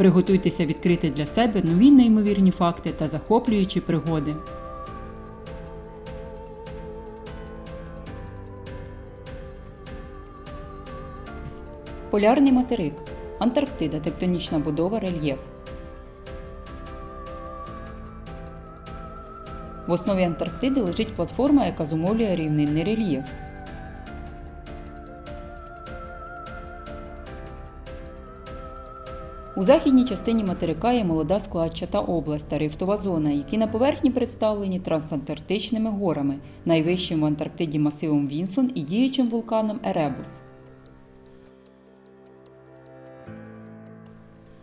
Приготуйтеся відкрити для себе нові неймовірні факти та захоплюючі пригоди. Полярний материк. Антарктида тектонічна будова рельєф. В основі Антарктиди лежить платформа, яка зумовлює рівнинний рельєф. У західній частині материка є молода складчата область та рифтова зона, які на поверхні представлені трансантарктичними горами, найвищим в Антарктиді масивом Вінсон і діючим вулканом Еребус.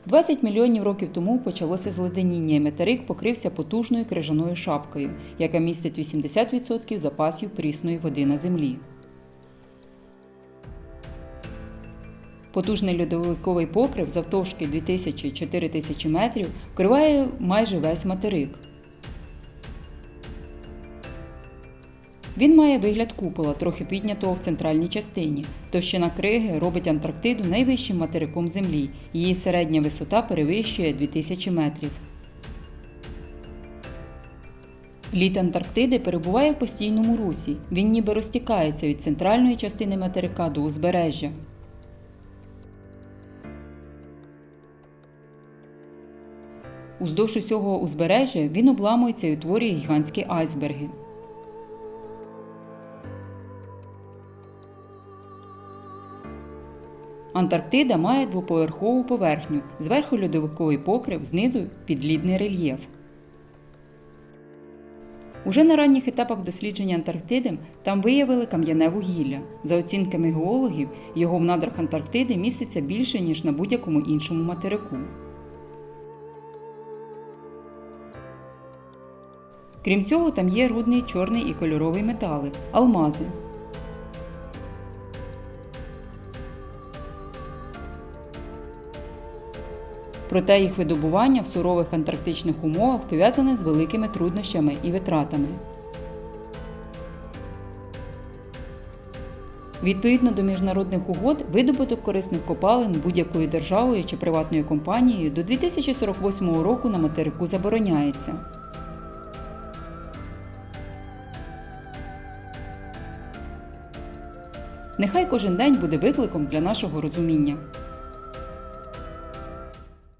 20 мільйонів років тому почалося зледеніння, і материк покрився потужною крижаною шапкою, яка містить 80% запасів прісної води на землі. Потужний льодовиковий покрив завтовшки 2000-4000 метрів вкриває майже весь материк. Він має вигляд купола, трохи піднятого в центральній частині. Товщина криги робить Антарктиду найвищим материком Землі. Її середня висота перевищує 2000 метрів. Лід Антарктиди перебуває в постійному русі. Він ніби розтікається від центральної частини материка до узбережжя. Уздовж усього узбережжя він обламується і утворює гігантські айсберги. Антарктида має двоповерхову поверхню, зверху льодовиковий покрив, знизу підлідний рельєф. Уже на ранніх етапах дослідження Антарктиди там виявили кам'яне вугілля. За оцінками геологів, його в надрах Антарктиди міститься більше, ніж на будь-якому іншому материку. Крім цього, там є рудний чорний і кольоровий метали алмази. Проте їх видобування в сурових антарктичних умовах пов'язане з великими труднощами і витратами. Відповідно до міжнародних угод, видобуток корисних копалин будь-якою державою чи приватною компанією до 2048 року на материку забороняється. Нехай кожен день буде викликом для нашого розуміння.